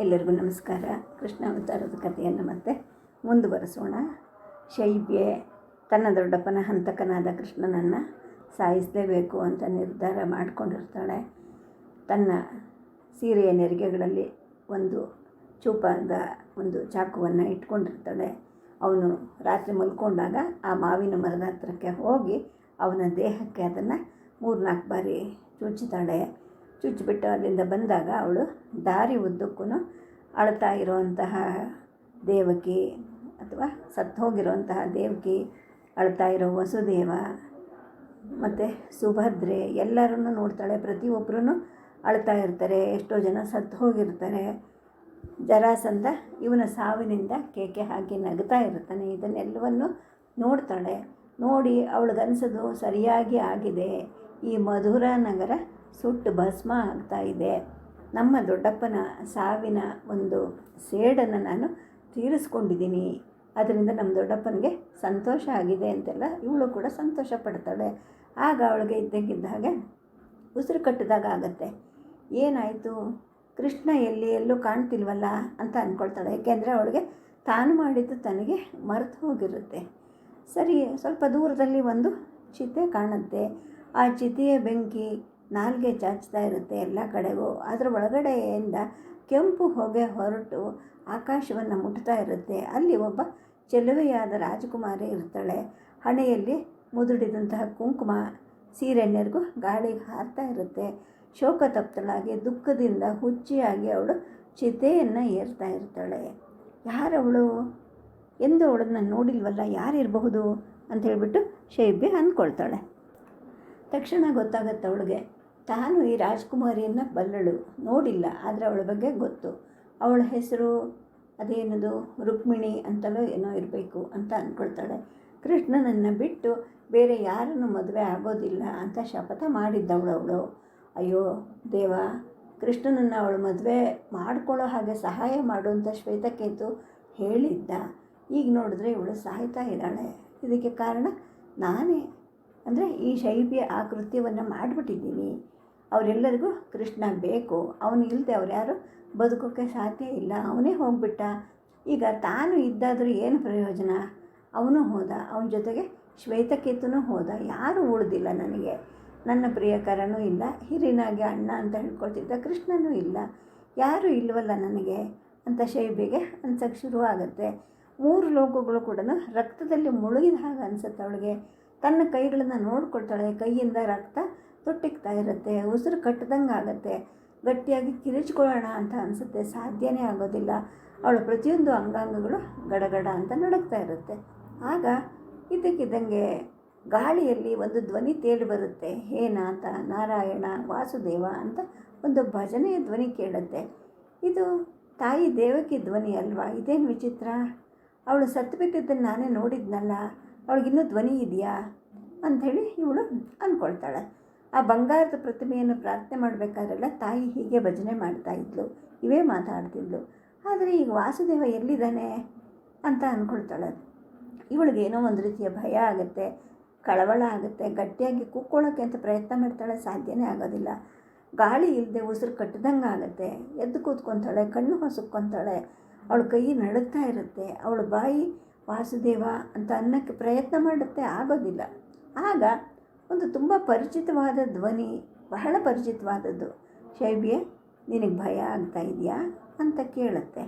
ಎಲ್ಲರಿಗೂ ನಮಸ್ಕಾರ. ಕೃಷ್ಣ ಅವತಾರದ ಕಥೆಯನ್ನು ಮತ್ತೆ ಮುಂದುವರೆಸೋಣ. ಶೈಬ್ಯೆ, ತನ್ನ ದೊಡ್ಡಪ್ಪನ ಹಂತಕನಾದ ಕೃಷ್ಣನನ್ನು ಸಾಯಿಸಲೇಬೇಕು ಅಂತ ನಿರ್ಧಾರ ಮಾಡಿಕೊಂಡಿರ್ತಾಳೆ. ತನ್ನ ಸೀರೆಯ ನೆರಿಗೆಗಳಲ್ಲಿ ಒಂದು ಚೂಪಾದ ಒಂದು ಚಾಕುವನ್ನು ಇಟ್ಕೊಂಡಿರ್ತಾಳೆ. ಅವನು ರಾತ್ರಿ ಮಲ್ಕೊಂಡಾಗ ಆ ಮಾವಿನ ಮರದ ಹತ್ರಕ್ಕೆ ಹೋಗಿ ಅವನ ದೇಹಕ್ಕೆ ಅದನ್ನು ಮೂರ್ನಾಲ್ಕು ಬಾರಿ ಚುಚ್ಚುತ್ತಾಳೆ ಚುಚ್ಚಿಬಿಟ್ಟು ಅಲ್ಲಿಂದ ಬಂದಾಗ ಅವಳು ದಾರಿ ಉದ್ದಕ್ಕೂ ಅಳ್ತಾ ಇರುವಂತಹ ದೇವಕಿ ಅಥವಾ ಸತ್ತು ದೇವಕಿ, ಅಳ್ತಾ ಇರೋ ವಸುದೇವ ಮತ್ತು ಸುಭದ್ರೆ ಎಲ್ಲರೂ ನೋಡ್ತಾಳೆ. ಪ್ರತಿಯೊಬ್ಬರೂ ಅಳ್ತಾ ಇರ್ತಾರೆ, ಎಷ್ಟೋ ಜನ ಸತ್ತು ಹೋಗಿರ್ತಾರೆ. ಜರಾಸಂದ ಇವನ ಸಾವಿನಿಂದ ಕೇಕೆ ಹಾಕಿ ನಗ್ತಾ ಇರ್ತಾನೆ. ಇದನ್ನೆಲ್ಲವನ್ನು ನೋಡ್ತಾಳೆ. ನೋಡಿ ಅವಳಿಗನ್ಸೋದು ಸರಿಯಾಗಿ ಆಗಿದೆ. ಈ ಮಧುರ ನಗರ ಸುಟ್ಟು ಭಸ್ಮ ಆಗ್ತಾ ಇದೆ. ನಮ್ಮ ದೊಡ್ಡಪ್ಪನ ಸಾವಿನ ಒಂದು ಸೇಡನ್ನು ನಾನು ತೀರಿಸ್ಕೊಂಡಿದ್ದೀನಿ. ಅದರಿಂದ ನಮ್ಮ ದೊಡ್ಡಪ್ಪನಿಗೆ ಸಂತೋಷ ಆಗಿದೆ ಅಂತೆಲ್ಲ ಇವಳು ಕೂಡ ಸಂತೋಷ ಪಡ್ತಾಳೆ. ಆಗ ಅವಳಿಗೆ ಇದ್ದಕ್ಕಿದ್ದ ಹಾಗೆ ಉಸಿರು ಕಟ್ಟಿದಾಗ ಆಗತ್ತೆ. ಏನಾಯಿತು? ಕೃಷ್ಣ ಎಲ್ಲಿ ಎಲ್ಲೂ ಕಾಣ್ತಿಲ್ವಲ್ಲ ಅಂತ ಅಂದ್ಕೊಳ್ತಾಳೆ ಯಾಕೆಂದರೆ ಅವಳಿಗೆ ತಾನು ಮಾಡಿದ್ದು ತನಗೆ ಮರೆತು ಹೋಗಿರುತ್ತೆ. ಸರಿ, ಸ್ವಲ್ಪ ದೂರದಲ್ಲಿ ಒಂದು ಚಿತೆ ಕಾಣುತ್ತೆ. ಆ ಚಿತೆಯ ಬೆಂಕಿ ನಾಲ್ಗೆ ಚಾಚ್ತಾ ಇರುತ್ತೆ ಎಲ್ಲ ಕಡೆಗೂ. ಅದರ ಒಳಗಡೆಯಿಂದ ಕೆಂಪು ಹೊಗೆ ಹೊರಟು ಆಕಾಶವನ್ನು ಮುಟ್ತಾ ಇರುತ್ತೆ. ಅಲ್ಲಿ ಒಬ್ಬ ಚೆಲುವೆಯಾದ ರಾಜಕುಮಾರಿ ಇರ್ತಾಳೆ. ಹಣೆಯಲ್ಲಿ ಮುದುಡಿದಂತಹ ಕುಂಕುಮ ಸೀರೆಣ್ಣರಿಗೂ ಗಾಳಿಗೆ ಹಾರ್ತಾ ಇರುತ್ತೆ. ಶೋಕ ತಪ್ತಳಾಗಿ ದುಃಖದಿಂದ ಹುಚ್ಚಿಯಾಗಿ ಅವಳು ಚಿತೆಯನ್ನು ಏರ್ತಾ ಇರ್ತಾಳೆ. ಯಾರವಳು? ಎಂದು ಅವಳನ್ನು ನೋಡಿಲ್ವಲ್ಲ, ಯಾರಿರಬಹುದು? ಅಂತ ಹೇಳಿಬಿಟ್ಟು ಶೈಬ್ಯ ಅಂದ್ಕೊಳ್ತಾಳೆ. ತಕ್ಷಣ ಗೊತ್ತಾಗತ್ತೆ ಅವಳಿಗೆ. ತಾನು ಈ ರಾಜ್ಕುಮಾರಿಯನ್ನು ಬಲ್ಲಳು. ನೋಡಿಲ್ಲ, ಆದರೆ ಅವಳ ಬಗ್ಗೆ ಗೊತ್ತು. ಅವಳ ಹೆಸರು, ಅದೇನದು, ರುಕ್ಮಿಣಿ ಅಂತಲೋ ಏನೋ ಇರಬೇಕು ಅಂತ ಅಂದ್ಕೊಳ್ತಾಳೆ ಕೃಷ್ಣನನ್ನು ಬಿಟ್ಟು ಬೇರೆ ಯಾರನ್ನು ಮದುವೆ ಆಗೋದಿಲ್ಲ ಅಂತ ಶಪಥ ಮಾಡಿದ್ದವಳು ಅವಳು. ಅಯ್ಯೋ, ದೇವ, ಕೃಷ್ಣನನ್ನು ಅವಳು ಮದುವೆ ಮಾಡ್ಕೊಳ್ಳೋ ಹಾಗೆ ಸಹಾಯ ಮಾಡುವಂಥ ಶ್ವೇತಕೇತು ಹೇಳಿದ್ದ. ಈಗ ನೋಡಿದ್ರೆ ಇವಳು ಸಾಯ್ತಾ ಇದ್ದಾಳೆ. ಇದಕ್ಕೆ ಕಾರಣ ನಾನೇ. ಅಂದರೆ ಈ ಶೈಲಿಯ ಆ ಕೃತ್ಯವನ್ನು ಮಾಡಿಬಿಟ್ಟಿದ್ದೀನಿ. ಅವರೆಲ್ಲರಿಗೂ ಕೃಷ್ಣ ಬೇಕು. ಅವನು ಇಲ್ಲದೆ ಅವ್ರು ಯಾರು ಬದುಕೋಕ್ಕೆ ಸಾಧ್ಯ ಇಲ್ಲ. ಅವನೇ ಹೋಗ್ಬಿಟ್ಟ. ಈಗ ತಾನು ಇದ್ದಾದರೂ ಏನು ಪ್ರಯೋಜನ? ಅವನು ಹೋದ. ಅವನ ಜೊತೆಗೆ ಶ್ವೇತಕೇತುನೂ ಹೋದ. ಯಾರೂ ಉಳಿದಿಲ್ಲ ನನಗೆ. ನನ್ನ ಪ್ರಿಯಕರನೂ ಇಲ್ಲ. ಹಿರಿನಾಗಿ ಅಣ್ಣ ಅಂತ ಹೇಳ್ಕೊಳ್ತಿದ್ದ ಕೃಷ್ಣನೂ ಇಲ್ಲ. ಯಾರೂ ಇಲ್ವಲ್ಲ ನನಗೆ? ಅಂತ ಶೈಬಿಗೆ ಅನ್ಸಕ್ಕೆ ಶುರುವಾಗುತ್ತೆ. ಮೂರು ಲೋಕಗಳು ಕೂಡ ರಕ್ತದಲ್ಲಿ ಮುಳುಗಿದ ಹಾಗೆ ಅನಿಸುತ್ತೆ ಅವಳಿಗೆ. ತನ್ನ ಕೈಗಳನ್ನು ನೋಡ್ಕೊಳ್ತಾಳೆ. ಕೈಯಿಂದ ರಕ್ತ ತೊಟ್ಟಿಗ್ತಾ ಇರುತ್ತೆ. ಉಸಿರು ಕಟ್ಟದಂಗೆ ಆಗುತ್ತೆ. ಗಟ್ಟಿಯಾಗಿ ಕಿರಿಚ್ಕೊಳ್ಳೋಣ ಅಂತ ಅನಿಸುತ್ತೆ. ಸಾಧ್ಯನೇ ಆಗೋದಿಲ್ಲ. ಅವಳ ಪ್ರತಿಯೊಂದು ಅಂಗಾಂಗಗಳು ಗಡಗಡ ಅಂತ ನಡಕ್ತಾ ಇರುತ್ತೆ. ಆಗ ಇದ್ದಕ್ಕಿದ್ದಂಗೆ ಗಾಳಿಯಲ್ಲಿ ಒಂದು ಧ್ವನಿ ತೇಲಿ ಬರುತ್ತೆ. ಹೇನಾಥ ನಾರಾಯಣ, ವಾಸುದೇವ ಅಂತ ಒಂದು ಭಜನೆಯ ಧ್ವನಿ ಕೇಳುತ್ತೆ. ಇದು ತಾಯಿ ದೇವಕಿ ಧ್ವನಿ ಅಲ್ವಾ? ಇದೇನು ವಿಚಿತ್ರ? ಅವಳು ಸತ್ತು ಬಿಟ್ಟಿದ್ದನ್ನು ನಾನೇ ನೋಡಿದ್ನಲ್ಲ. ಅವಳಿಗಿನ್ನೂ ಧ್ವನಿ ಇದೆಯಾ? ಅಂಥೇಳಿ ಇವಳು ಅಂದ್ಕೊಳ್ತಾಳೆ. ಆ ಬಂಗಾರದ ಪ್ರತಿಮೆಯನ್ನು ಪ್ರಾರ್ಥನೆ ಮಾಡಬೇಕಾದ್ರೆಲ್ಲ ತಾಯಿ ಹೀಗೆ ಭಜನೆ ಮಾಡ್ತಾ ಇದ್ಲು. ಇವೇ ಮಾತಾಡ್ತಿದ್ಲು. ಆದರೆ ಈಗ ವಾಸುದೇವ ಎಲ್ಲಿದ್ದಾನೆ ಅಂತ ಅಂದ್ಕೊಳ್ತಾಳೆ. ಇವಳಿಗೆ ಏನೋ ಒಂದು ರೀತಿಯ ಭಯ ಆಗುತ್ತೆ, ಕಳವಳ ಆಗುತ್ತೆ, ಗಟ್ಟಿಯಾಗಿ ಕುಕ್ಕೊಳ್ಳೋಕ್ಕೆ ಅಂತ ಪ್ರಯತ್ನ ಮಾಡ್ತಾಳೆ ಸಾಧ್ಯನೇ ಆಗೋದಿಲ್ಲ. ಗಾಳಿ ಇಲ್ಲದೆ ಉಸಿರು ಕಟ್ಟಿದಂಗೆ ಆಗುತ್ತೆ. ಎದ್ದು ಕೂತ್ಕೊತಾಳೆ, ಕಣ್ಣು ಹೊಸಕ್ಕೊತಾಳೆ. ಅವಳ ಕೈ ನಡುಗ್ತಾ ಇರುತ್ತೆ. ಅವಳ ಬಾಯಿ ವಾಸುದೇವ ಅಂತ ಅನ್ನೋಕ್ಕೆ ಪ್ರಯತ್ನ ಮಾಡುತ್ತೆ, ಆಗೋದಿಲ್ಲ. ಆಗ ಒಂದು ತುಂಬ ಪರಿಚಿತವಾದ ಧ್ವನಿ, ಬಹಳ ಪರಿಚಿತವಾದದ್ದು, ಶೈಬಿಯೇ, ನಿನಗೆ ಭಯ ಆಗ್ತಾ ಇದೆಯಾ ಅಂತ ಕೇಳುತ್ತೆ.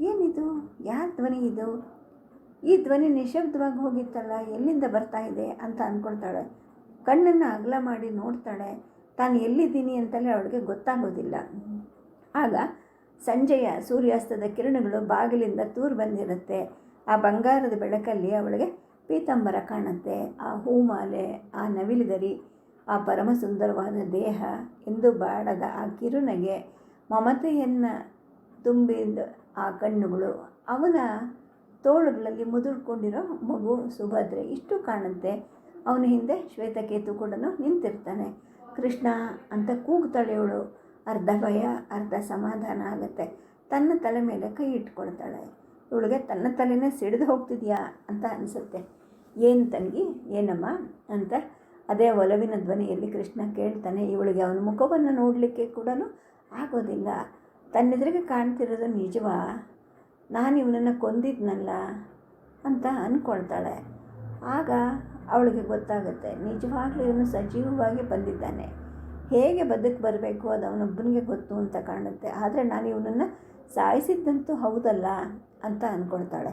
ಏನಿದು? ಯಾರ ಧ್ವನಿ ಇದು? ಈ ಧ್ವನಿ ನಿಶಬ್ದವಾಗಿ ಹೋಗಿತ್ತಲ್ಲ, ಎಲ್ಲಿಂದ ಬರ್ತಾ ಇದೆ ಅಂತ ಅಂದ್ಕೊಳ್ತಾಳೆ ಕಣ್ಣನ್ನು ಅಗಲ ಮಾಡಿ ನೋಡ್ತಾಳೆ, ತಾನು ಎಲ್ಲಿದ್ದೀನಿ ಅಂತಲೇ ಅವಳಿಗೆ ಗೊತ್ತಾಗೋದಿಲ್ಲ. ಆಗ ಸಂಜೆಯ ಸೂರ್ಯಾಸ್ತದ ಕಿರಣಗಳು ಬಾಗಿಲಿಂದ ತೂರು ಬಂದಿರುತ್ತೆ. ಆ ಬಂಗಾರದ ಬೆಳಕಲ್ಲಿ ಅವಳಿಗೆ ಪೀತಂಬರ ಕಾಣುತ್ತೆ. ಆ ಹೂಮಾಲೆ, ಆ ನವಿಲುಗರಿ ಆ ಪರಮ ಸುಂದರವಾದ ದೇಹ ಎಂದು ಬಾಡದ ಆ ಕಿರುನಗೆ ಮಮತೆಯನ್ನು ತುಂಬಿದ ಆ ಕಣ್ಣುಗಳು. ಅವನ ತೋಳುಗಳಲ್ಲಿ ಮುದುಡ್ಕೊಂಡಿರೋ ಮಗು ಸುಭದ್ರೆ ಇಷ್ಟು ಕಾಣುತ್ತೆ. ಅವನ ಹಿಂದೆ ಶ್ವೇತಕೇತು ಕೂಡ ನಿಂತಿರ್ತಾನೆ. ಕೃಷ್ಣ, ಅಂತ ಕೂಗ್ತಾಳೆ ಅವಳು. ಅರ್ಧ ಭಯ, ಅರ್ಧ ಸಮಾಧಾನ ಆಗುತ್ತೆ. ತನ್ನ ತಲೆ ಮೇಲೆ ಕೈ ಇಟ್ಕೊಳ್ತಾಳೆ. ಇವಳಿಗೆ ತನ್ನ ತಲೆನೇ ಸಿಡಿದು ಹೋಗ್ತಿದ್ಯಾ ಅಂತ ಅನಿಸುತ್ತೆ. ಏನು ತಂಗಿ ಏನಮ್ಮ ಅಂತ. ಅದೇ ಒಲವಿನ ಧ್ವನಿಯಲ್ಲಿ ಕೃಷ್ಣ ಕೇಳ್ತಾನೆ, ಇವಳಿಗೆ ಅವನ ಮುಖವನ್ನು ನೋಡಲಿಕ್ಕೆ ಕೂಡ ಆಗೋದಿಲ್ಲ. ತನ್ನೆದುರಿಗೆ ಕಾಣ್ತಿರೋದು ನಿಜವಾ? ನಾನು ಇವನನ್ನು ಕೊಂದಿದ್ನಲ್ಲ ಅಂತ ಅಂದ್ಕೊಳ್ತಾಳೆ ಆಗ ಅವಳಿಗೆ ಗೊತ್ತಾಗುತ್ತೆ, ನಿಜವಾಗ್ಲೂ ಇವನು ಸಜೀವವಾಗಿ ಬಂದಿದ್ದಾನೆ. ಹೇಗೆ ಬದುಕು ಬರಬೇಕು ಅದು ಅವನೊಬ್ಬನಿಗೆ ಗೊತ್ತು ಅಂತ ಕಾಣುತ್ತೆ. ಆದರೆ ನಾನು ಇವನನ್ನು ಸಾಯಿಸಿದ್ದಂತೂ ಹೌದಲ್ಲ ಅಂತ ಅಂದ್ಕೊಳ್ತಾಳೆ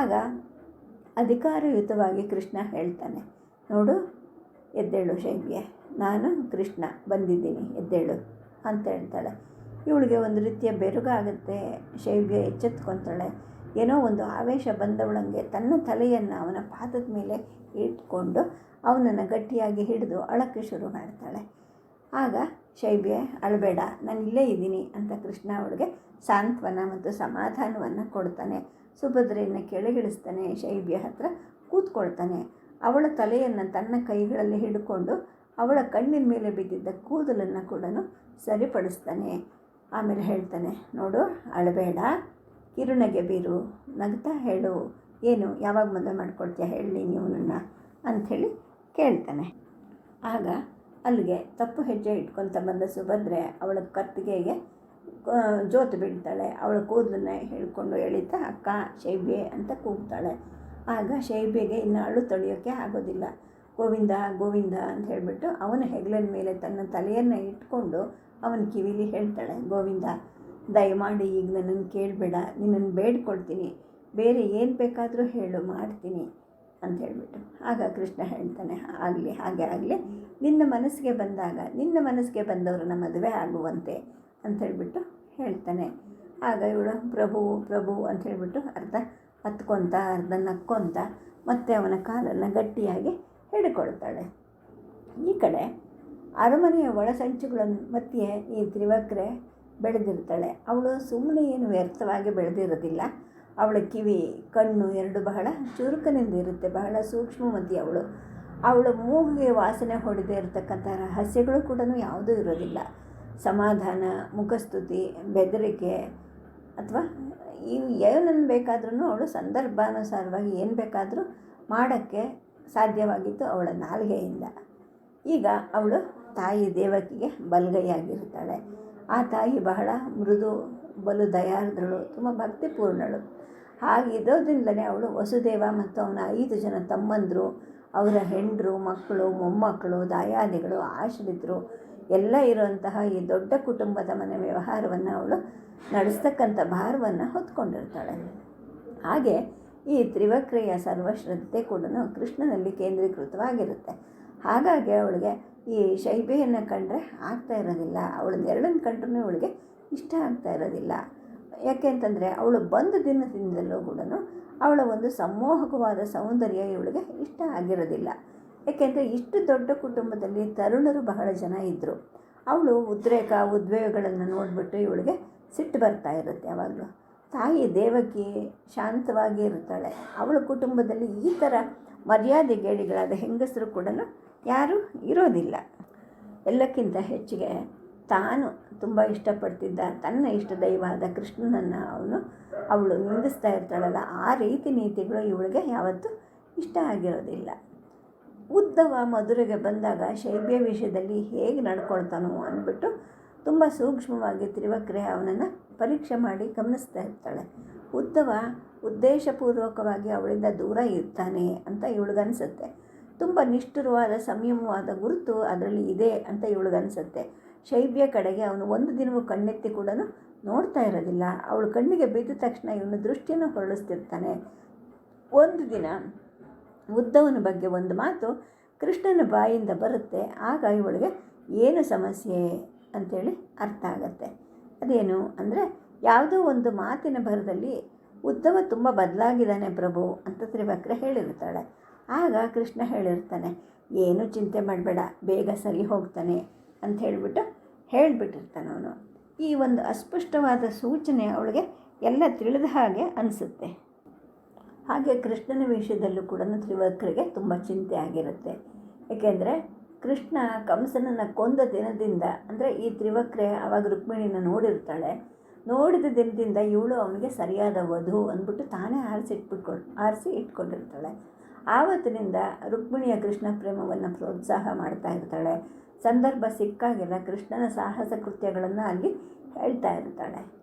ಆಗ ಅಧಿಕಾರಯುತವಾಗಿ ಕೃಷ್ಣ ಹೇಳ್ತಾನೆ, ನೋಡು, ಎದ್ದೇಳು ಶೈವ್ಯೆ ನಾನು ಕೃಷ್ಣ, ಬಂದಿದ್ದೀನಿ, ಎದ್ದೇಳು ಅಂತ ಹೇಳ್ತಾಳೆ. ಇವಳಿಗೆ ಒಂದು ರೀತಿಯ ಬೆರುಗಾಗುತ್ತೆ. ಶೈವ್ಯ ಎಚ್ಚೆತ್ಕೊತಾಳೆ. ಏನೋ ಒಂದು ಆವೇಶ ಬಂದವಳಂಗೆ ತನ್ನ ತಲೆಯನ್ನು ಅವನ ಪಾದದ ಮೇಲೆ ಇಟ್ಕೊಂಡು ಅವನನ್ನು ಗಟ್ಟಿಯಾಗಿ ಹಿಡಿದು ಅಳಕ್ಕೆ ಶುರು ಮಾಡ್ತಾಳೆ. ಆಗ ಶೈಬ್ಯ, ಅಳಬೇಡ, ನಾನು ಇಲ್ಲೇ ಇದ್ದೀನಿ ಅಂತ ಕೃಷ್ಣ ಅವಳಿಗೆ ಸಾಂತ್ವನ ಮತ್ತು ಸಮಾಧಾನವನ್ನು ಕೊಡ್ತಾನೆ. ಸುಭದ್ರೆಯನ್ನು ಕೆಳಗಿಳಿಸ್ತಾನೆ, ಶೈಬ್ಯ ಹತ್ರ ಕೂತ್ಕೊಳ್ತಾನೆ. ಅವಳ ತಲೆಯನ್ನು ತನ್ನ ಕೈಗಳಲ್ಲಿ ಹಿಡ್ಕೊಂಡು ಅವಳ ಕಣ್ಣಿನ ಮೇಲೆ ಬಿದ್ದಿದ್ದ ಕೂದಲನ್ನು ಕೂಡ ಸರಿಪಡಿಸ್ತಾನೆ. ಆಮೇಲೆ ಹೇಳ್ತಾನೆ, ನೋಡು, ಅಳಬೇಡ ಕಿರುಣಗೆ ಬೀರು, ನಗ್ತಾ ಹೇಳು. ಏನು, ಯಾವಾಗ ಮದುವೆ ಮಾಡ್ಕೊಳ್ತೀಯ ಹೇಳಿ ನೀವು ನನ್ನ ಅಂಥೇಳಿ ಕೇಳ್ತಾನೆ. ಆಗ ಅಲ್ಲಿಗೆ ತಪ್ಪು ಹೆಜ್ಜೆ ಇಟ್ಕೊತ ಬಂದ ಸುಭದ್ರೆ ಅವಳ ಕತ್ತಿಗೆಗೆ ಜೋತು ಬೀಳ್ತಾಳೆ. ಅವಳ ಕೂದಲನ್ನ ಹೇಳ್ಕೊಂಡು ಎಳಿತಾ ಅಕ್ಕ, ಶೈಬೆ ಅಂತ ಕೂಗ್ತಾಳೆ. ಆಗ ಶೈಬೆಗೆ ಇನ್ನು ಅಳು ತೊಳೆಯೋಕ್ಕೆ ಆಗೋದಿಲ್ಲ. ಗೋವಿಂದ ಗೋವಿಂದ ಅಂತ ಹೇಳಿಬಿಟ್ಟು ಅವನ ಹೆಗಲಿನ ಮೇಲೆ ತನ್ನ ತಲೆಯನ್ನು ಇಟ್ಕೊಂಡು ಅವನ ಕಿವಿಲಿ ಹೇಳ್ತಾಳೆ, ಗೋವಿಂದ, ದಯಮಾಡಿ ಈಗ ನನ್ನನ್ನು ಕೇಳಬೇಡ. ನಿನ್ನನ್ನು ಬೇಡ್ಕೊಳ್ತೀನಿ ಬೇರೆ ಏನು ಬೇಕಾದರೂ ಹೇಳು, ಮಾಡ್ತೀನಿ. ಅಂತ ಹೇಳಿಬಿಟ್ಟು. ಆಗ ಕೃಷ್ಣ ಹೇಳ್ತಾನೆ, ಆಗಲಿ, ಹಾಗೆ ಆಗಲಿ. ನಿನ್ನ ಮನಸ್ಸಿಗೆ ಬಂದಾಗ, ನಿನ್ನ ಮನಸ್ಸಿಗೆ ಬಂದವರನ್ನ ಮದುವೆ ಆಗುವಂತೆ ಅಂತ ಹೇಳ್ಬಿಟ್ಟು ಹೇಳ್ತಾನೆ. ಆಗ ಇವಳು, ಪ್ರಭು ಪ್ರಭು ಅಂತ ಹೇಳಿಬಿಟ್ಟು ಅರ್ಧ ಹತ್ಕೊತ, ಅರ್ಧ ನಕ್ಕೊತ ಮತ್ತೆ ಅವನ ಕಾಲನ್ನು ಗಟ್ಟಿಯಾಗಿ ಹಿಡ್ಕೊಳ್ತಾಳೆ. ಈ ಕಡೆ ಅರಮನೆಯ ಒಳಸಂಚುಗಳ ಮಧ್ಯೆ ಈ ತ್ರಿವಕ್ರೆ ಬೆಳೆದಿರ್ತಾಳೆ. ಅವಳು ಸುಮ್ಮನೆ ಏನು ವ್ಯರ್ಥವಾಗಿ ಬೆಳೆದಿರೋದಿಲ್ಲ. ಅವಳ ಕಿವಿ, ಕಣ್ಣು ಎರಡು ಬಹಳ ಚುರುಕನಿಂದಿರುತ್ತೆ ಬಹಳ ಸೂಕ್ಷ್ಮವಂತಿ ಅವಳು. ಅವಳ ಮೂಗಿಗೆ ವಾಸನೆ ಹೊಡೆದೇ ಇರತಕ್ಕಂಥ ರಹಸ್ಯಗಳು ಕೂಡ ಯಾವುದೂ ಇರೋದಿಲ್ಲ. ಸಮಾಧಾನ, ಮುಖಸ್ತುತಿ, ಬೆದರಿಕೆ ಅಥವಾ ಇವು ಏನನ್ನು ಬೇಕಾದ್ರೂ ಅವಳು ಸಂದರ್ಭಾನುಸಾರವಾಗಿ ಏನು ಬೇಕಾದರೂ ಮಾಡೋಕ್ಕೆ ಸಾಧ್ಯವಾಗಿತ್ತು ಅವಳ ನಾಲಿಗೆಯಿಂದ. ಈಗ ಅವಳು ತಾಯಿ ದೇವಕಿಗೆ ಬಲಗೈಯಾಗಿರ್ತಾಳೆ. ಆ ತಾಯಿ ಬಹಳ ಮೃದು, ಬಲು ದಯಾರ್ದಳು ತುಂಬ ಭಕ್ತಿಪೂರ್ಣಳು. ಹಾಗಿರೋದ್ರಿಂದಲೇ ಅವಳು ವಸುದೇವ ಮತ್ತು ಅವನ ಐದು ಜನ ತಮ್ಮಂದರು, ಅವರ ಹೆಂಡರು, ಮಕ್ಕಳು, ಮೊಮ್ಮಕ್ಕಳು, ದಾಯಾದಿಗಳು, ಆಶ್ರಿತರು ಎಲ್ಲ ಇರುವಂತಹ ಈ ದೊಡ್ಡ ಕುಟುಂಬದ ಮನೆ ವ್ಯವಹಾರವನ್ನು ಅವಳು ನಡೆಸ್ತಕ್ಕಂಥ ಭಾರವನ್ನು ಹೊತ್ಕೊಂಡಿರ್ತಾಳೆ. ಹಾಗೆ ಈ ತ್ರಿವಕ್ರಿಯ ಸರ್ವಶ್ರದ್ಧೆ ಕೂಡ ಕೃಷ್ಣನಲ್ಲಿ ಕೇಂದ್ರೀಕೃತವಾಗಿರುತ್ತೆ. ಹಾಗಾಗಿ ಅವಳಿಗೆ ಈ ಶೈಬೆಯನ್ನು ಕಂಡ್ರೆ ಆಗ್ತಾ ಇರೋದಿಲ್ಲ. ಅವಳ ಎರಡನ್ನು ಕಂಡ್ರೂ ಅವಳಿಗೆ ಇಷ್ಟ ಆಗ್ತಾ ಇರೋದಿಲ್ಲ. ಯಾಕೆ ಅಂತಂದರೆ ಅವಳು ಬಂದ ದಿನದಿಂದಲೂ ಕೂಡ ಅವಳ ಒಂದು ಸಮ್ಮೋಹಕವಾದ ಸೌಂದರ್ಯ ಇವಳಿಗೆ ಇಷ್ಟ ಆಗಿರೋದಿಲ್ಲ. ಯಾಕೆಂದರೆ ಇಷ್ಟು ದೊಡ್ಡ ಕುಟುಂಬದಲ್ಲಿ ತರುಣರು ಬಹಳ ಜನ ಇದ್ದರು ಅವಳು ಉದ್ರೇಕ, ಉದ್ವೇಗಗಳನ್ನು ನೋಡಿಬಿಟ್ಟು ಇವಳಿಗೆ ಸಿಟ್ಟು ಬರ್ತಾ ಇರುತ್ತೆ ಯಾವಾಗಲೂ. ತಾಯಿ ದೇವಕಿ ಶಾಂತವಾಗಿ ಇರ್ತಾಳೆ. ಅವಳ ಕುಟುಂಬದಲ್ಲಿ ಈ ಥರ ಮರ್ಯಾದೆ ಗೇಡಿಗಳಾದ ಹೆಂಗಸರು ಕೂಡ ಯಾರೂ ಇರೋದಿಲ್ಲ. ಎಲ್ಲಕ್ಕಿಂತ ಹೆಚ್ಚಿಗೆ ತಾನು ತುಂಬ ಇಷ್ಟಪಡ್ತಿದ್ದ ತನ್ನ ಇಷ್ಟ ದೈವಾದ ಕೃಷ್ಣನನ್ನು ಅವನು ಅವಳು ನಿಂದಿಸ್ತಾ ಇರ್ತಾಳಲ್ಲ, ಆ ರೀತಿ ನೀತಿಗಳು ಇವಳಿಗೆ ಯಾವತ್ತೂ ಇಷ್ಟ ಆಗಿರೋದಿಲ್ಲ. ಉದ್ದವ ಮಧುರೆಗೆ ಬಂದಾಗ ಶೈಬ್ಯ ವಿಷಯದಲ್ಲಿ ಹೇಗೆ ನಡ್ಕೊಳ್ತಾನೋ ಅಂದ್ಬಿಟ್ಟು ತುಂಬ ಸೂಕ್ಷ್ಮವಾಗಿ ತ್ರಿವಕ್ರೆ ಅವನನ್ನು ಪರೀಕ್ಷೆ ಮಾಡಿ ಗಮನಿಸ್ತಾ ಇರ್ತಾಳೆ. ಉದ್ದವ ಉದ್ದೇಶಪೂರ್ವಕವಾಗಿ ಅವಳಿಂದ ದೂರ ಇರ್ತಾನೆ ಅಂತ ಇವಳಿಗನ್ಸುತ್ತೆ. ತುಂಬ ನಿಷ್ಠುರವಾದ, ಸಂಯಮವಾದ ಗುರುತು ಅದರಲ್ಲಿ ಇದೆ ಅಂತ ಇವಳಿಗನ್ಸುತ್ತೆ. ಶೈಬ್ಯ ಕಡೆಗೆ ಅವನು ಒಂದು ದಿನವೂ ಕಣ್ಣೆತ್ತಿ ಕೂಡ ನೋಡ್ತಾ ಇರೋದಿಲ್ಲ. ಅವಳು ಕಣ್ಣಿಗೆ ಬಿದ್ದ ತಕ್ಷಣ ಇವನು ದೃಷ್ಟಿಯನ್ನು ಹೊರಳಿಸ್ತಿರ್ತಾನೆ. ಒಂದು ದಿನ ಉದ್ದವನ ಬಗ್ಗೆ ಒಂದು ಮಾತು ಕೃಷ್ಣನ ಬಾಯಿಂದ ಬರುತ್ತೆ. ಆಗ ಇವಳಿಗೆ ಏನು ಸಮಸ್ಯೆ ಅಂಥೇಳಿ ಅರ್ಥ ಆಗತ್ತೆ. ಅದೇನು ಅಂದರೆ ಯಾವುದೋ ಒಂದು ಮಾತಿನ ಭರದಲ್ಲಿ ಉದ್ದವ ತುಂಬ ಬದಲಾಗಿದ್ದಾನೆ ಪ್ರಭು ಅಂತ ತ್ರಿವಕ್ರ ಹೇಳಿರ್ತಾಳೆ ಆಗ ಕೃಷ್ಣ ಹೇಳಿರ್ತಾನೆ, ಏನು ಚಿಂತೆ ಮಾಡಬೇಡ, ಬೇಗ ಸರಿ ಹೋಗ್ತಾನೆ. ಅಂತ ಹೇಳಿಬಿಟ್ಟು ಹೇಳಿಬಿಟ್ಟಿರ್ತಾನೆ ಅವನು. ಈ ಒಂದು ಅಸ್ಪಷ್ಟವಾದ ಸೂಚನೆ ಅವಳಿಗೆ ಎಲ್ಲ ತಿಳಿದ ಹಾಗೆ ಅನಿಸುತ್ತೆ. ಹಾಗೆ ಕೃಷ್ಣನ ವಿಷಯದಲ್ಲೂ ಕೂಡ ತ್ರಿವಕ್ರಿಗೆ ತುಂಬ ಚಿಂತೆ ಆಗಿರುತ್ತೆ. ಏಕೆಂದರೆ ಕೃಷ್ಣ ಕಂಸನನ್ನು ಕೊಂದ ದಿನದಿಂದ, ಅಂದರೆ ಈ ತ್ರಿವಕ್ರೆ ಆವಾಗ ರುಕ್ಮಿಣಿನ ನೋಡಿರ್ತಾಳೆ, ನೋಡಿದ ದಿನದಿಂದ ಇವಳು ಅವನಿಗೆ ಸರಿಯಾದ ವಧು ಅಂದ್ಬಿಟ್ಟು ತಾನೇ ಆರಿಸಿ ಇಟ್ಬಿಟ್ಕೊಂಡು ಆರಿಸಿ ಇಟ್ಕೊಂಡಿರ್ತಾಳೆ. ಆವತ್ತಿನಿಂದ ರುಕ್ಮಿಣಿಯ ಕೃಷ್ಣ ಪ್ರೇಮವನ್ನು ಪ್ರೋತ್ಸಾಹ ಮಾಡ್ತಾ ಇರ್ತಾಳೆ. ಸಂದರ್ಭ ಸಿಕ್ಕಾಗೆಲ್ಲ ಕೃಷ್ಣನ ಸಾಹಸ ಕೃತ್ಯಗಳನ್ನು ಅಲ್ಲಿ ಹೇಳ್ತಾ ಇರ್ತಾಳೆ.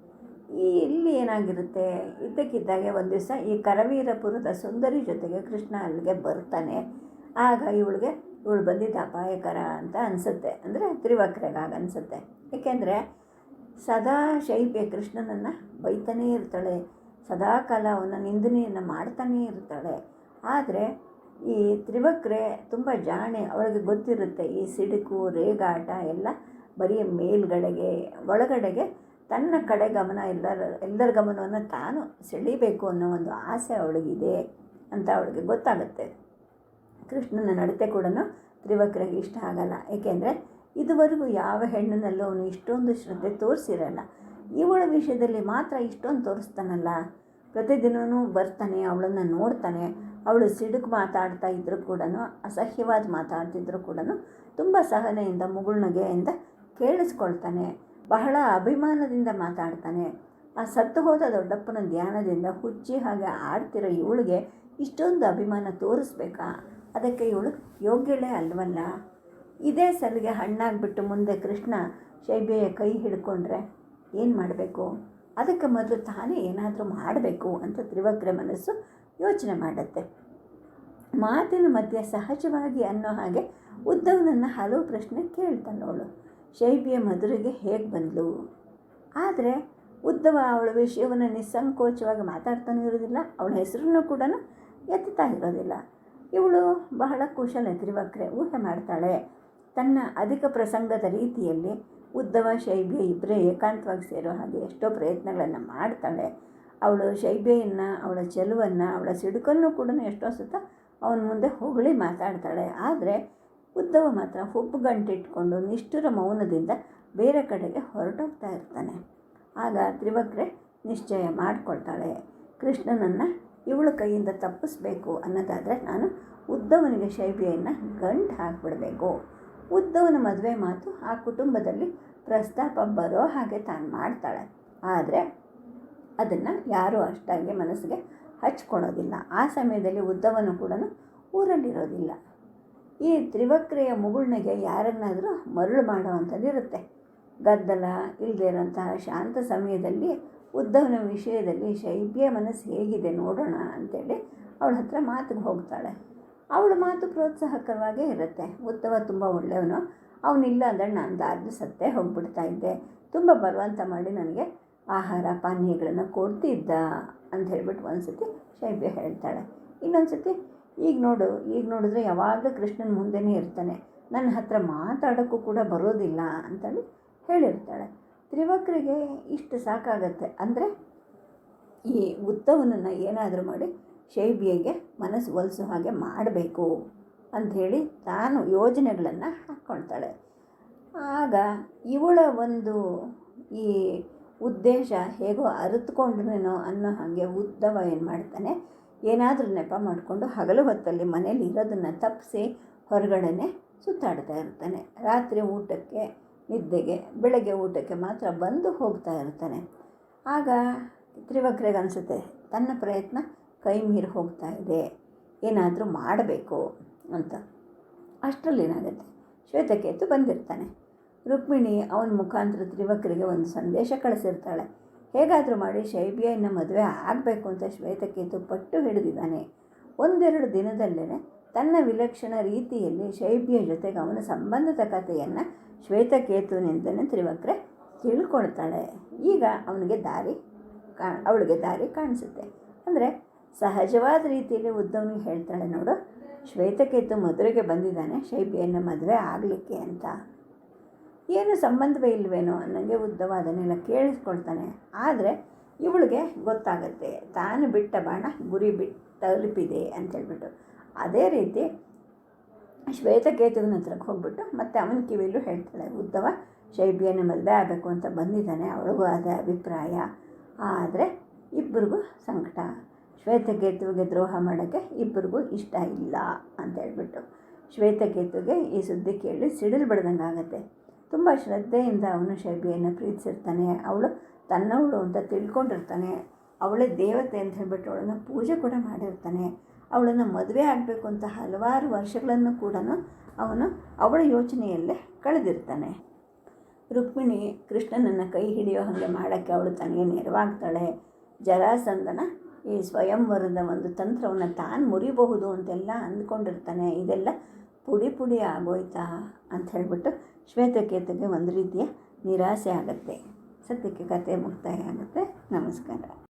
ಈ ಇಲ್ಲಿ ಏನಾಗಿರುತ್ತೆ? ಇದ್ದಕ್ಕಿದ್ದಾಗೆ ಒಂದು ದಿವಸ ಈ ಕರವೀರಪುರದ ಸುಂದರಿ ಜೊತೆಗೆ ಕೃಷ್ಣ ಅಲ್ಲಿಗೆ ಬರ್ತಾನೆ. ಆಗ ಇವಳಿಗೆ, ಇವಳು ಬಂದಿದ್ದು ಅಪಾಯಕರ ಅಂತ ಅನಿಸುತ್ತೆ. ಅಂದರೆ ತ್ರಿವಕ್ರಗಾಗ ಅನಿಸುತ್ತೆ. ಏಕೆಂದರೆ ಸದಾ ಶೈಬ್ಯ ಕೃಷ್ಣನನ್ನು ಬೈತಾನೇ ಇರ್ತಾಳೆ. ಸದಾಕಾಲ ಅವನ ನಿಂದನೆಯನ್ನು ಮಾಡ್ತಾನೇ ಇರ್ತಾಳೆ. ಆದರೆ ಈ ತ್ರಿವಕ್ರೆ ತುಂಬ ಜಾಣೆ, ಅವಳಿಗೆ ಗೊತ್ತಿರುತ್ತೆ ಈ ಸಿಡುಕು, ರೇಗಾಟ ಎಲ್ಲ ಬರೀ ಮೇಲ್ಗಡೆಗೆ, ಒಳಗಡೆಗೆ ತನ್ನ ಕಡೆ ಗಮನ ಎಲ್ಲರ ಎಲ್ಲರ ಗಮನವನ್ನು ತಾನು ಸೆಳೀಬೇಕು ಅನ್ನೋ ಒಂದು ಆಸೆ ಅವಳಿಗಿದೆ ಅಂತ ಅವಳಿಗೆ ಗೊತ್ತಾಗುತ್ತೆ. ಕೃಷ್ಣನ ನಡತೆ ಕೂಡ ತ್ರಿವಕ್ರಿಗೆ ಇಷ್ಟ ಆಗಲ್ಲ. ಏಕೆಂದರೆ ಇದುವರೆಗೂ ಯಾವ ಹೆಣ್ಣಿನಲ್ಲೂ ಅವನು ಇಷ್ಟೊಂದು ಶ್ರದ್ಧೆ ತೋರಿಸಿರಲ್ಲ. ಇವಳ ವಿಷಯದಲ್ಲಿ ಮಾತ್ರ ಇಷ್ಟೊಂದು ತೋರಿಸ್ತಾನಲ್ಲ. ಪ್ರತಿದಿನವೂ ಬರ್ತಾನೆ, ಅವಳನ್ನು ನೋಡ್ತಾನೆ. ಅವಳು ಸಿಡುಕು ಮಾತಾಡ್ತಾ ಇದ್ದರೂ ಕೂಡ ಅಸಹ್ಯವಾದ ಮಾತಾಡ್ತಿದ್ರು ಕೂಡ ತುಂಬ ಸಹನೆಯಿಂದ, ಮುಗುಳ್ನಗೆಯಿಂದ ಕೇಳಿಸ್ಕೊಳ್ತಾನೆ. ಬಹಳ ಅಭಿಮಾನದಿಂದ ಮಾತಾಡ್ತಾನೆ. ಆ ಸತ್ತು ಹೋದ ದೊಡ್ಡಪ್ಪನ ಧ್ಯಾನದಿಂದ ಹುಚ್ಚಿ ಹಾಗೆ ಆಡ್ತಿರೋ ಇವಳಿಗೆ ಇಷ್ಟೊಂದು ಅಭಿಮಾನ ತೋರಿಸ್ಬೇಕಾ? ಅದಕ್ಕೆ ಇವಳು, ಯೋಗ್ಯಳೇ ಅಲ್ವಲ್ಲ? ಇದೇ ಸಲಿಗೆ ಹಣ್ಣಾಗ್ಬಿಟ್ಟು ಮುಂದೆ ಕೃಷ್ಣ ಶೈಬೆಯ ಕೈ ಹಿಡ್ಕೊಂಡ್ರೆ ಏನು ಮಾಡಬೇಕು? ಅದಕ್ಕೆ ಮೊದಲು ತಾನೇ ಏನಾದರೂ ಮಾಡಬೇಕು? ಅಂತ ತ್ರಿವಕ್ರ ಮನಸ್ಸು ಯೋಚನೆ ಮಾಡುತ್ತೆ. ಮಾತಿನ ಮಧ್ಯೆ ಸಹಜವಾಗಿ ಅನ್ನೋ ಹಾಗೆ ಉದ್ದವನನ್ನು ಹಲವು ಪ್ರಶ್ನೆ ಕೇಳ್ತಾನವಳು ಶೈಬಿಯ ಮಧುರೆಗೆ ಹೇಗೆ ಬಂದಳು ಆದರೆ ಉದ್ದವ ಅವಳ ವಿಷಯವನ್ನು ನಿಸ್ಸಂಕೋಚವಾಗಿ ಮಾತಾಡ್ತಾನೆ ಇರೋದಿಲ್ಲ ಅವಳ ಹೆಸರನ್ನು ಕೂಡ ಎತ್ತುತ್ತಾ ಇರೋದಿಲ್ಲ. ಇವಳು ಬಹಳ ಕುಶಲ ತ್ರಿವಕ್ರೆ ಊಹೆ ಮಾಡ್ತಾಳೆ. ತನ್ನ ಅಧಿಕ ಪ್ರಸಂಗದ ರೀತಿಯಲ್ಲಿ ಉದ್ದವ, ಶೈಬಿಯ ಇಬ್ಬರೇ ಏಕಾಂತವಾಗಿ ಸೇರೋ ಹಾಗೆ ಎಷ್ಟೋ ಪ್ರಯತ್ನಗಳನ್ನು ಮಾಡ್ತಾಳೆ. ಅವಳು ಶೈಬೆಯನ್ನು, ಅವಳ ಚೆಲುವನ್ನು, ಅವಳ ಸಿಡುಕನ್ನು ಕೂಡ ಎಷ್ಟೋ ಸುತ್ತ ಅವನ ಮುಂದೆ ಹೊಗಳಿ ಮಾತಾಡ್ತಾಳೆ. ಆದರೆ ಉದ್ದವ ಮಾತ್ರ ಹುಬ್ಬು ಗಂಟಿಟ್ಕೊಂಡು ನಿಷ್ಠುರ ಮೌನದಿಂದ ಬೇರೆ ಕಡೆಗೆ ಹೊರಟೋಗ್ತಾ ಇರ್ತಾನೆ. ಆಗ ತ್ರಿವಕ್ರೆ ನಿಶ್ಚಯ ಮಾಡಿಕೊಳ್ತಾಳೆ. ಕೃಷ್ಣನನ್ನು ಇವಳ ಕೈಯಿಂದ ತಪ್ಪಿಸ್ಬೇಕು ಅನ್ನೋದಾದರೆ ನಾನು ಉದ್ದವನಿಗೆ ಶೈಬಿಯನ್ನು ಗಂಟು ಹಾಕಿಬಿಡಬೇಕು. ಉದ್ದವನ ಮದುವೆ ಮಾತು ಆ ಕುಟುಂಬದಲ್ಲಿ ಪ್ರಸ್ತಾಪ ಬರೋ ಹಾಗೆ ತಾನು ಮಾಡ್ತಾಳೆ. ಆದರೆ ಅದನ್ನು ಯಾರೂ ಅಷ್ಟಾಗಿ ಮನಸ್ಸಿಗೆ ಹಚ್ಕೊಳೋದಿಲ್ಲ. ಆ ಸಮಯದಲ್ಲಿ ಉದ್ದವನ್ನು ಕೂಡ ಊರಲ್ಲಿರೋದಿಲ್ಲ. ಈ ತ್ರಿವಕ್ರಿಯ ಮುಗುಳ್ನೆಗೆ ಯಾರನ್ನಾದರೂ ಮರಳು ಮಾಡೋವಂಥದ್ದಿರುತ್ತೆ ಗದ್ದಲ ಇಲ್ಲದೇ ಇರೋಂತಹ ಶಾಂತ ಸಮಯದಲ್ಲಿ ಉದ್ದವನ ವಿಷಯದಲ್ಲಿ ಶೈಬ್ಯ ಮನಸ್ಸು ಹೇಗಿದೆ ನೋಡೋಣ ಅಂತೇಳಿ ಅವಳ ಹತ್ರ ಮಾತಿಗೆ ಹೋಗ್ತಾಳೆ. ಅವಳ ಮಾತು ಪ್ರೋತ್ಸಾಹಕರವಾಗೇ ಇರುತ್ತೆ. ಉದ್ದವ ತುಂಬ ಒಳ್ಳೆಯವನು. ಅವನಿಲ್ಲ ಅಂದರೆ ನಾನು ದಾರಿ ಸತ್ತೇ ಹೋಗ್ಬಿಡ್ತಾ ಇದ್ದೆ. ತುಂಬ ಬಲವಂತ ಮಾಡಿ ನನಗೆ ಆಹಾರ ಪಾನೀಯಗಳನ್ನು ಕೊಡ್ತಿದ್ದ ಅಂತ ಹೇಳ್ಬಿಟ್ಟು ಒಂದು ಸತಿ ಶೈಬ್ಯ ಹೇಳ್ತಾಳೆ. ಇನ್ನೊಂದು ಸತಿ ಈಗ ನೋಡು, ಈಗ ನೋಡಿದ್ರೆ ಯಾವಾಗಲೂ ಕೃಷ್ಣನ ಮುಂದೆನೇ ಇರ್ತಾನೆ. ನನ್ನ ಹತ್ರ ಮಾತಾಡೋಕ್ಕೂ ಕೂಡ ಬರೋದಿಲ್ಲ ಅಂತೇಳಿ ಹೇಳಿರ್ತಾಳೆ. ತ್ರಿವಕ್ರಿಗೆ ಇಷ್ಟು ಸಾಕಾಗತ್ತೆ ಅಂದರೆ ಈ ಉತ್ತವನನ್ನು ಏನಾದರೂ ಮಾಡಿ ಶೈಬಿಯಗೆ ಮನಸ್ಸು ಒಲಿಸೋ ಹಾಗೆ ಮಾಡಬೇಕು ಅಂಥೇಳಿ ತಾನು ಯೋಜನೆಗಳನ್ನು ಹಾಕ್ಕೊಳ್ತಾಳೆ. ಆಗ ಇವಳ ಒಂದು ಈ ಉದ್ದೇಶ ಹೇಗೋ ಅರಿತುಕೊಂಡ್ರೇನೋ ಅನ್ನೋ ಹಾಗೆ ಉದ್ದವ ಏನು ಮಾಡ್ತಾನೆ? ಏನಾದರೂ ನೆಪ ಮಾಡಿಕೊಂಡು ಹಗಲು ಹೊತ್ತಲ್ಲಿ ಮನೇಲಿ ಇರೋದನ್ನು ತಪ್ಪಿಸಿ ಹೊರಗಡೆನೆ ಸುತ್ತಾಡ್ತಾ ಇರ್ತಾನೆ. ರಾತ್ರಿ ಊಟಕ್ಕೆ, ನಿದ್ದೆಗೆ, ಬೆಳಗ್ಗೆ ಊಟಕ್ಕೆ ಮಾತ್ರ ಬಂದು ಹೋಗ್ತಾ ಇರ್ತಾನೆ. ಆಗ ತ್ರಿವಕ್ರಿಗೆ ಅನಿಸುತ್ತೆ, ತನ್ನ ಪ್ರಯತ್ನ ಕೈ ಮೀರಿ ಹೋಗ್ತಾ ಇದೆ. ಏನಾದರೂ ಮಾಡಬೇಕು ಅಂತ. ಅಷ್ಟರಲ್ಲಿ ಏನಾಗುತ್ತೆ ಶ್ವೇತಕೇತು ಬಂದಿರ್ತಾನೆ. ರುಕ್ಮಿಣಿ ಅವನ ಮುಖಾಂತರ ತ್ರಿವಕ್ರಿಗೆ ಒಂದು ಸಂದೇಶ ಕಳಿಸಿರ್ತಾಳೆ. ಹೇಗಾದರೂ ಮಾಡಿ ಶೈಬಿಯನ್ನು ಮದುವೆ ಆಗಬೇಕು ಅಂತ ಶ್ವೇತಕೇತು ಪಟ್ಟು ಹಿಡಿದಿದ್ದಾನೆ. ಒಂದೆರಡು ದಿನದಲ್ಲೇ ತನ್ನ ವಿಲಕ್ಷಣ ರೀತಿಯಲ್ಲಿ ಶೈಬಿಯ ಜೊತೆಗೆ ಅವನ ಸಂಬಂಧದ ಕಥೆಯನ್ನು ಶ್ವೇತಕೇತುವಿನಿಂದಲೇ ತ್ರಿವಕ್ರೆ ತಿಳ್ಕೊಳ್ತಾಳೆ. ಈಗ ಅವನಿಗೆ ದಾರಿ ಕಾ, ಅವಳಿಗೆ ದಾರಿ ಕಾಣಿಸುತ್ತೆ. ಅಂದರೆ ಸಹಜವಾದ ರೀತಿಯಲ್ಲಿ ಉದ್ದವನಿಗೆ ಹೇಳ್ತಾಳೆ ನೋಡು, ಶ್ವೇತಕೇತು ಮದುವೆಗೆ ಬಂದಿದ್ದಾನೆ ಶೈಬಿಯನ್ನು ಮದುವೆ ಆಗಲಿಕ್ಕೆ ಅಂತ. ಏನು ಸಂಬಂಧವೇ ಇಲ್ವೇನೋ ನನಗೆ ಉದ್ದವ ಅದನ್ನೆಲ್ಲ ಕೇಳಿಸ್ಕೊಳ್ತಾನೆ. ಆದರೆ ಇವಳಿಗೆ ಗೊತ್ತಾಗುತ್ತೆ, ತಾನು ಬಿಟ್ಟ ಬಾಣ ಗುರಿ ಬಿಟ್ಟು ತಲುಪಿದೆ ಅಂತೇಳ್ಬಿಟ್ಟು ಅದೇ ರೀತಿ ಶ್ವೇತಕೇತುವಿನ ಹತ್ರಕ್ಕೆ ಹೋಗ್ಬಿಟ್ಟು ಮತ್ತು ಅವನ ಕಿವಿಲೂ ಹೇಳ್ತಾಳೆ, ಉದ್ದವ ಶೈಬಿಯನ್ನು ಮದುವೆ ಆಗಬೇಕು ಅಂತ ಬಂದಿದ್ದಾನೆ, ಅವಳಿಗೂ ಅದೇ ಅಭಿಪ್ರಾಯ. ಆದರೆ ಇಬ್ಬರಿಗೂ ಸಂಕಟ. ಶ್ವೇತಕೇತುವಿಗೆ ದ್ರೋಹ ಮಾಡೋಕ್ಕೆ ಇಬ್ಬರಿಗೂ ಇಷ್ಟ ಇಲ್ಲ ಅಂತ ಹೇಳ್ಬಿಟ್ಟು. ಶ್ವೇತಕೇತುಗೆ ಈ ಸುದ್ದಿ ಕೇಳಿ ಸಿಡಿಲು ಬಡ್ದಂಗೆ ಆಗುತ್ತೆ ತುಂಬ ಶ್ರದ್ಧೆಯಿಂದ ಅವನು ಶೈಬಿಯನ್ನು ಪ್ರೀತಿಸಿರ್ತಾನೆ. ಅವಳು ತನ್ನವಳು ಅಂತ ತಿಳ್ಕೊಂಡಿರ್ತಾನೆ. ಅವಳೇ ದೇವತೆ ಅಂತ ಹೇಳಿಬಿಟ್ಟು ಅವಳನ್ನು ಪೂಜೆ ಕೂಡ ಮಾಡಿರ್ತಾನೆ. ಅವಳನ್ನು ಮದುವೆ ಆಗಬೇಕು ಅಂತ ಹಲವಾರು ವರ್ಷಗಳನ್ನು ಕೂಡ ಅವನು ಅವಳ ಯೋಚನೆಯಲ್ಲೇ ಕಳೆದಿರ್ತಾನೆ. ರುಕ್ಮಿಣಿ ಕೃಷ್ಣನನ್ನು ಕೈ ಹಿಡಿಯೋ ಹಾಗೆ ಮಾಡೋಕ್ಕೆ ಅವಳು ತನಗೆ ನೆರವಾಗ್ತಾಳೆ. ಜರಾಸಂದನ ಈ ಸ್ವಯಂವರದ ಒಂದು ತಂತ್ರವನ್ನು ತಾನು ಮುರಿಬಹುದು ಅಂತೆಲ್ಲ ಅಂದ್ಕೊಂಡಿರ್ತಾನೆ. ಇದೆಲ್ಲ ಪುಡಿ ಪುಡಿ ಆಗೋಯ್ತಾ ಅಂತ ಹೇಳಿಬಿಟ್ಟು ಶ್ವೇತಕೇತುಗೆ ಒಂದು ರೀತಿಯ ನಿರಾಸೆ ಆಗುತ್ತೆ. ಸದ್ಯಕ್ಕೆ ಕಥೆ ಮುಕ್ತಾಯ ಆಗುತ್ತೆ. ನಮಸ್ಕಾರ.